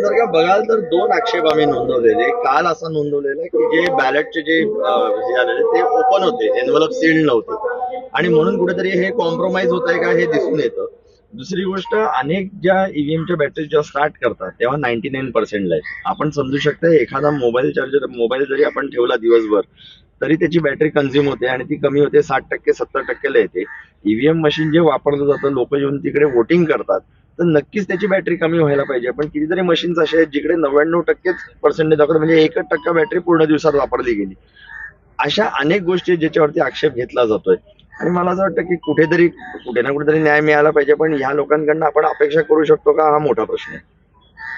जर का बघाल तर दोन आक्षेप आम्ही नोंदवलेले. काल असं नोंदवलेलं की जे बॅलेटचे जे हे आलेले ते ओपन होते. एनवलप सील्ड नव्हते. आणि म्हणून कुठेतरी हे कॉम्प्रोमाइज होत आहे का हे दिसून येतं. दुसरी गोष्ट अनेक ज्या ईव्हीएमच्या बॅटरी जेव्हा स्टार्ट करतात तेव्हा नाईन्टी नाईन पर्सेंटला आहे आपण समजू शकता एखादा मोबाईल चार्जर मोबाईल जरी आपण ठेवला दिवसभर तरी त्याची बॅटरी कन्झ्युम होते आणि ती कमी होते साठ टक्के सत्तर टक्केला येते. ईव्हीएम मशीन जे वापरलं जातं लोक येऊन तिकडे वोटिंग करतात. तर नक्कीच त्याची बॅटरी कमी व्हायला पाहिजे. पण कितीतरी मशीन्स असे आहेत जिकडे नव्याण्णव टक्केच पर्सेंटेज दाखवत म्हणजे एकच टक्का बॅटरी पूर्ण दिवसात वापरली गेली. अशा अनेक गोष्टी ज्याच्यावरती आक्षेप घेतला जातोय. आणि मला असं वाटतं की कुठेतरी कुठे ना कुठेतरी न्याय मिळाला पाहिजे. पण ह्या लोकांकडनं आपण अपेक्षा करू शकतो का? हा मोठा प्रश्न आहे.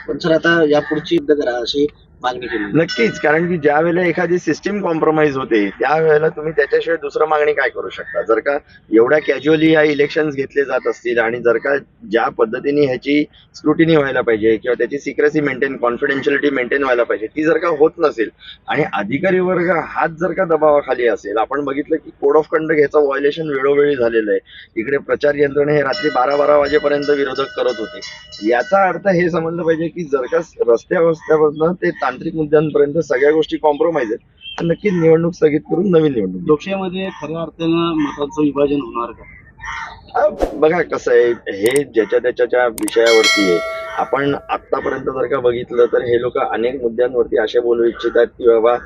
पण सर आता यापुढची अशी मागणी केली. नक्कीच कारण की ज्या वेळेला एखादी सिस्टीम कॉम्प्रोमाइज होते त्यावेळेला तुम्ही त्याच्याशिवाय दुसरं मागणी काय करू शकता? जर का एवढ्या कॅज्युअली या इलेक्शन घेतले जात असतील आणि जर का ज्या पद्धतीने ह्याची स्क्रुटिनी व्हायला पाहिजे किंवा त्याची सिक्रेसी मेंटेन कॉन्फिडेन्शियलिटी मेंटेन व्हायला पाहिजे ती जर का होत नसेल आणि अधिकारी वर्ग हाच जर का दबावाखाली असेल आपण बघितलं की कोड ऑफ कंडक्ट ह्याचं व्हायलेशन वेळोवेळी झालेलं आहे. इकडे प्रचार यंत्रणा हे रात्री बारा बारा वाजेपर्यंत विरोधक करत होते. याचा अर्थ हे समजलं पाहिजे की जर का रस्त्या रस्त्यावरनं ते तांत्रिक मुद्द्यांपर्यंत सगळ्या गोष्टी कॉम्प्रोमाइज आहेत. तर नक्कीच निवडणूक स्थगित करून नवीन निवडणूक. लोकशाहीमध्ये खऱ्या अर्थानं मतांचं विभाजन होणार का? बघा कसं आहे हे ज्याच्या त्याच्या विषयावरती आहे. आपण आतापर्यंत जर का बघितलं तर हे लोक अनेक मुद्द्यांवरती असे बोलू इच्छितात की बाबा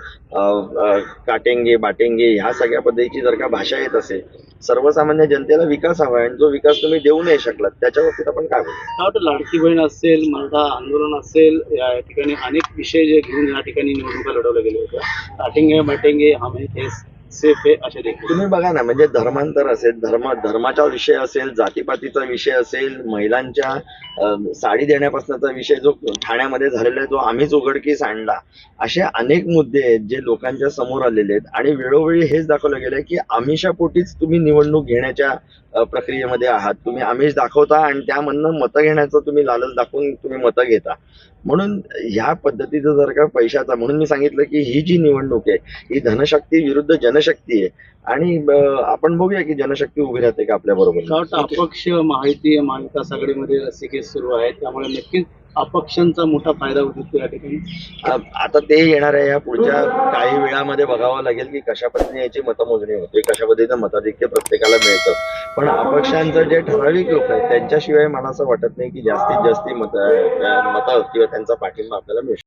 काटेंगे बाटेंगे ह्या सगळ्या पद्धतीची जर का भाषा येत असेल सर्वसामान्य जनतेला विकास हवा आहे आणि जो विकास तुम्ही देऊ नाही शकलात त्याच्या बाबतीत आपण काय बोलू? मला वाटतं लाडकी बहीण असेल मराठा आंदोलन असेल या ठिकाणी अनेक विषय जे घेऊन या ठिकाणी निवडणुका लढवल्या गेल्या होत्या. टाटिंगे मटेंगे हम हे. सेफ आहे अशा देखील. तुम्ही बघा ना म्हणजे धर्मांतर असेल धर्म धर्माचा विषय असेल जातीपातीचा विषय असेल महिलांच्या अं, साडी देण्यापासूनचा विषय जो ठाण्यामध्ये झालेला आहे तो आम्हीच उघडकीस आणला. असे अनेक मुद्दे आहेत जे लोकांच्या समोर आलेले आहेत. आणि वेळोवेळी हेच दाखवलं गेलं की आमिषापोटीच तुम्ही निवडणूक घेण्याच्या अं, प्रक्रियेमध्ये आहात. तुम्ही आमिष दाखवता आणि त्यामधनं मतं घेण्याचं तुम्ही लालच दाखवून तुम्ही मतं घेता. म्हणून ह्या पद्धतीचं जर का पैशाचा म्हणून मी सांगितलं की ही जी निवडणूक आहे ही धनशक्ती विरुद्ध जनशक्ती आहे आणि आपण बघूया की जनशक्ती उभी राहते का आपल्या बरोबर. अपक्ष माहिती महाविकास आघाडीमध्ये लसिके सुरू आहे त्यामुळे नक्कीच अपक्षांचा मोठा फायदा होतो या ठिकाणी. आता ते येणार आहे या पुढच्या काही वेळामध्ये बघावं लागेल की कशा पद्धतीने याची मतमोजणी होते कशा पद्धतीनं मताधिक्य प्रत्येकाला मिळतं. पण अपक्षांचं जे ठराविक लोक आहेत त्यांच्याशिवाय मला असं वाटत नाही की जास्तीत जास्त मत मतं किंवा त्यांचा पाठिंबा आपल्याला मिळतो